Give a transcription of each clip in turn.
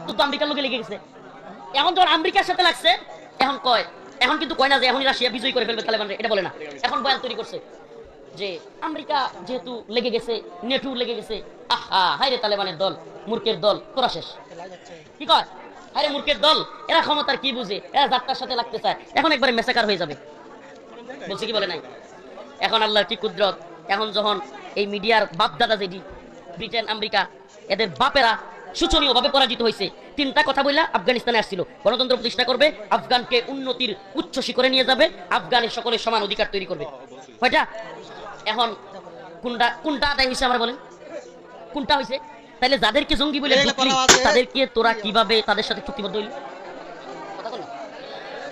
তো আমেরিকার লোকে লেগে গেছে। এখন আমেরিকার সাথে লাগছে। এখন কয়, এখন কিন্তু কয় না যে রাশিয়া করে ফেলবে তালেবান এটা বলে না। এখন তৈরি করছে যে আমেরিকা যেহেতু লেগে গেছে, নেটু লেগে গেছে, আহা হাইরে তালেবানের দল, মূর্খের দল, তোরা শেষ। কি কয়? আরে মূর্খের দল, এরা ক্ষমতার কি বুঝে? এরা যাত্রার সাথে লাগতে চায়। এখন একবারে মেসাকার হয়ে যাবে। বলছে কি বলে নাই? এখন আল্লাহর কি কুদরত? এখন যখন এই মিডিয়ার বাপ দাদা যেটি, ব্রিটেন, আমেরিকা, এদের বাপেরা শোচনীয়ভাবে পরাজিত হয়েছে। তিনটা কথা বললা আফগানিস্তানে আসছিল। গণতন্ত্র প্রতিষ্ঠা করবে আফগানকে উন্নতির উচ্চ শিখরে নিয়ে যাবে আফগানের সকলের সমান অধিকার তৈরি করবে। কয়টা এখন কোনটা কোনটা আদায় হয়েছে আমার বলেন? কোনটা হয়েছে? তাহলে যাদেরকে জঙ্গি বলে। তাদেরকে তোরা কীভাবে তাদের সাথে চুক্তিবদ্ধ হইলি।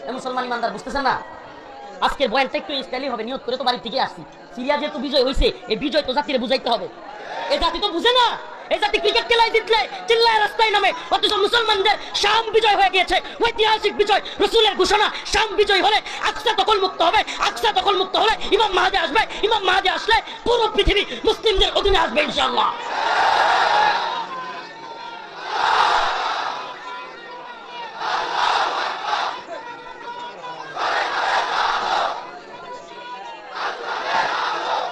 এ মুসলমান ইমানদার বুঝতেছেন না? আজকের বয়ানটা একটু স্টাইলি হবে নিয়ত করে তো বাড়ি থেকে আসছি। সিরিয়া যেহেতু বিজয় হয়েছে এই বিজয় তো জাতিরে বুঝাইতে হবে। এই জাতি তো বুঝে না! এই ক্রিকেট খেলায় জিতলে, চিল্লায় রাস্তায় নামে। অথচ মুসলমানদের শাম বিজয় হয়ে গিয়েছে। ঐতিহাসিক বিজয়, রসুলের ঘোষণা শাম বিজয় হলে আকসা দখল মুক্ত হবে, আকসা দখল মুক্ত হলে ইমাম মাহাদে আসবে, ইমাম মাহাদে আসলে পুরো পৃথিবী মুসলিমদের অধীনে আসবে, ইনশাআল্লাহ।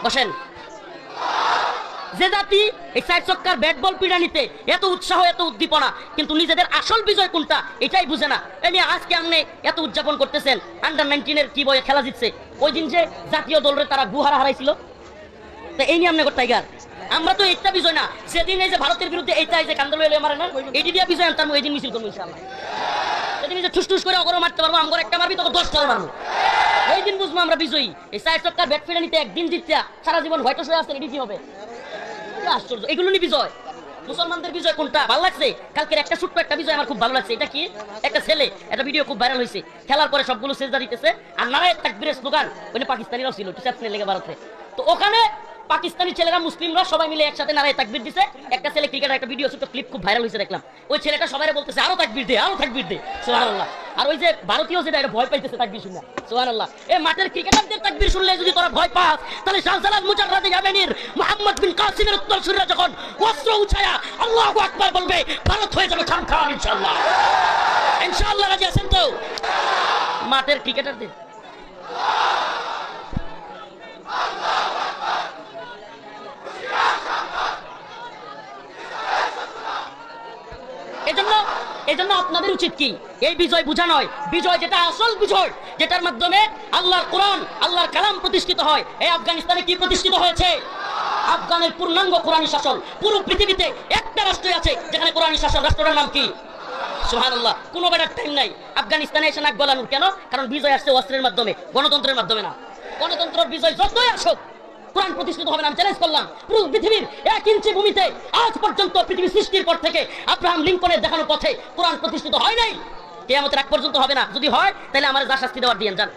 বসেন। যে জাতি এই সাইড চক্কার ব্যাট বল পিড়ানিতে এত উৎসাহ, এত উদ্দীপনা, কিন্তু নিজেদের আসল বিজয় কোনটা এটাই বুঝে না। এই নিয়ে আজকে আপনি এত উদযাপন করতেছেন আন্ডার নাইনটিনের কি বয়ে খেলা জিতছে? ওই দিন যে জাতীয় দলের তারা গুহারা হারাইছিল। তো এই নিয়ে আপনি টাইগার আমরা তো এইটা বিজয় না, সেদিন এই যে ভারতের বিরুদ্ধে এইটা এই যে কান্দল এলে মারে না এটি দিয়ে বিজয় আনতাম এই দিন মিছিল করব সেদিন যে ঠুস ঠুস করে অগরো মারতে পারব আমগর একটা মারবি, তোকে দশটা মারবো। এই দিন বুঝব আমরা বিজয়ী। এই সাইড চক্কার ব্যাট ফিরে নিতে একদিন জিততে সারা জীবন হোয়াইট হয়ে আসছে এটি কি হবে? আশ্চর্য। এগুলো নিয়ে বিজয়। মুসলমানদের বিজয় কোনটা? ভালো লাগছে? কালকের একটা ছোট্ট একটা বিজয় আমার খুব ভালো লাগছে। এটা কি? একটা ছেলে। একটা ভিডিও খুব ভাইরাল হয়েছে। খেলার পরে সবগুলো সেজদা দিতেছে। আর নারায় তাকবীরের স্লোগান, ওই পাকিস্তানিরাও ছিল টিচার ভারতে। তো ওখানে পাকিস্তানি ছেলেরা, মুসলিমরা সবাই মিলে একসাথে নারায় তাকবীর দিছে। একটা ছেলে ক্রিকেটের, একটা ভিডিও ছোট্ট ক্লিপ খুব ভাইরাল হয়েছে দেখলাম। ওই ছেলেটা সবাই বলতেছে, আরও তাকবির দে, আরও তাকবীর দে। সুবহানাল্লাহ। আর ওই যে ভারতীয় যেটা, এটা ভয় পাইতেছে তাকবীর শুনে সুবহানাল্লাহ। এই মাঠের ক্রিকেটারদের তাকবীর শুনলে যদি তোরা ভয় পাস, তাহলে শাহজালাল মুজাররাদে ইয়ামেনির মোহাম্মদ বিন কাসিমের উত্তর সুরিরা যখন অস্ত্র উঠায়া আল্লাহু আকবার বলবে, ভারত হয়ে যাবে খান খান ইনশাআল্লাহ। ইনশাআল্লাহ রাজি আছেন তো? মাঠের ক্রিকেটারদের এজন্য এজন্য আপনাদের উচিত কি? এই বিজয় বুঝা নয়। বিজয় যেটা আসল বিজয়, যেটার মাধ্যমে আল্লাহর কোরআন, আল্লাহর কালাম প্রতিষ্ঠিত হয়। এই আফগানিস্তানে কি প্রতিষ্ঠিত হয়েছে? আফগানের পূর্ণাঙ্গ কোরআনী শাসন। পুরো পৃথিবীতে একটা রাষ্ট্রই আছে, যেখানে কোরআনী শাসন। রাষ্ট্রটার নাম কি? সুবহানাল্লাহ, কোনো বেটার টাইম নাই। আফগানিস্তানে এসে নাক গলানোর কেন? কারণ বিজয় আসছে অস্ত্রের মাধ্যমে, গণতন্ত্রের মাধ্যমে না। গণতন্ত্রের বিজয় যতই আসুক কোরআন প্রতিষ্ঠিত হবে না, আমি চ্যালেঞ্জ করলাম। পুরো পৃথিবীর এক ইঞ্চি ভূমিতে আজ পর্যন্ত পৃথিবী সৃষ্টির পর থেকে আব্রাহাম লিঙ্কনের দেখানো পথে কোরআন প্রতিষ্ঠিত হয় নাই। কেয়ামতের এক পর্যন্ত হবে না। যদি হয়, তাহলে আমার যা শাস্তি দেওয়ার দিয়ে যান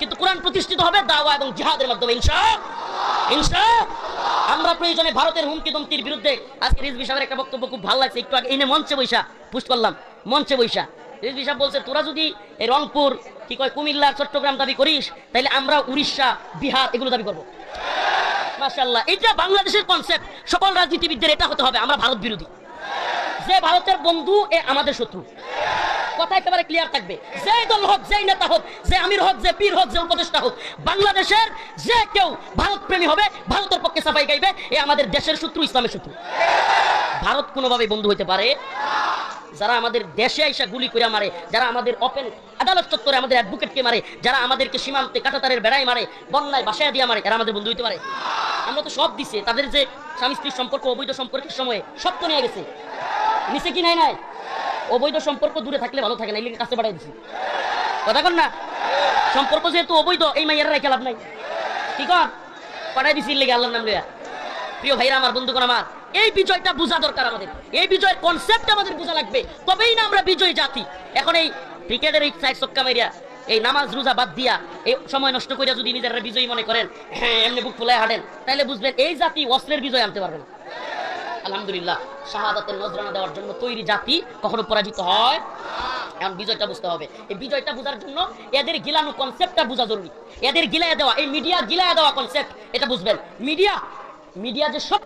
কিন্তু কোরআন প্রতিষ্ঠিত হবে দাওয়া এবং জিহাদের মাধ্যমে ইনশা ইনশা আমরা প্রয়োজনে ভারতের হুমকি দমকির বিরুদ্ধে আজকে রিজভি সাহেবের একটা বক্তব্য খুব ভালো লাগছে। একটু আগে এনে মঞ্চে বৈশা পুষ্ট করলাম। মঞ্চে বৈশা, রিজভি সাহেব বলছে, তোরা যদি এই রংপুর, কি কয় কুমিল্লা, চট্টগ্রাম দাবি করিস, তাহলে আমরা উড়িষ্যা, বিহার এগুলো দাবি করব। মাশাল্লাহ এটা বাংলাদেশের কনসেপ্ট সকল রাজনীতিবিদদের এটা হতে হবে, আমরা ভারত বিরোধী। যে ভারতের বন্ধু, এ আমাদের শত্রু। কথা একেবারে ক্লিয়ার থাকবে। যে দল হোক নেতা হোক, যে আমির হোক, যে পীর হোক, যে উপদেষ্টা হোক, বাংলাদেশের যে কেউ ভারত প্রেমী হবে, ভারতের পক্ষে সাফাই গাইবে, এ আমাদের দেশের শত্রু, ইসলামের শত্রু। ভারত কোনোভাবে বন্ধু হইতে পারে যারা আমাদের দেশে আইসা গুলি করে মারে, যারা আমাদের ওপেন আদালত চত্বরে আমাদের অ্যাডভোকেটকে মারে, যারা আমাদেরকে সীমান্তে কাটাতারের বেড়ায় মারে, বন্যায় বাসায় দিয়ে মারে, এরা আমাদের বন্ধু হইতে পারে। আমরা তো সব দিছে, তাদের যে স্বামী স্ত্রীর সম্পর্ক, অবৈধ সম্পর্কের সময়ে সব তো নিয়ে গেছে। নিচে কি নাই নাই? অবৈধ সম্পর্ক দূরে থাকলে ভালো থাকে না এই কাছে বাড়াই দিছি। কথা কন না? সম্পর্ক যেহেতু অবৈধ, এই মাইয়ারা রেখে লাভ নাই। ঠিক আছে পাঠাই দিছি লেগে আল্লাহর নাম লইয়া। প্রিয় ভাইরা, আমার বন্ধুগণ আমার এই বিজয়টা বোঝা দরকার আমাদের। এই বিজয়ের কনসেপ্ট আমাদের বোঝা লাগবে। তবেই না আমরা বিজয়ী জাতি। এখন এই ক্রিকেটের এই সাইড সক্কা মারিয়া এই নামাজ রোজা বাদ দিয়া, এই সময় নষ্ট করিয়া যদি নিজেরা বিজয়ী মনে করেন হ্যাঁ এমনি বুক ফুলায় হাঁটেন, তাহলে বুঝবেন এই জাতি অস্ত্রের বিজয় আনতে পারবে না। আলহামদুলিল্লাহ, শাহাদাতের নজরানা দেওয়ার জন্য তৈরি জাতি কখনো পরাজিত হয় এখন বিজয়টা বুঝতে হবে। এই বিজয়টা বোঝার জন্য এদের গিলানো কনসেপ্টটা বোঝা জরুরি। এদের গিলায় দেওয়া, এই মিডিয়া গিলায় দেওয়া কনসেপ্ট এটা বুঝবেন। মিডিয়া মিডিয়া যে সব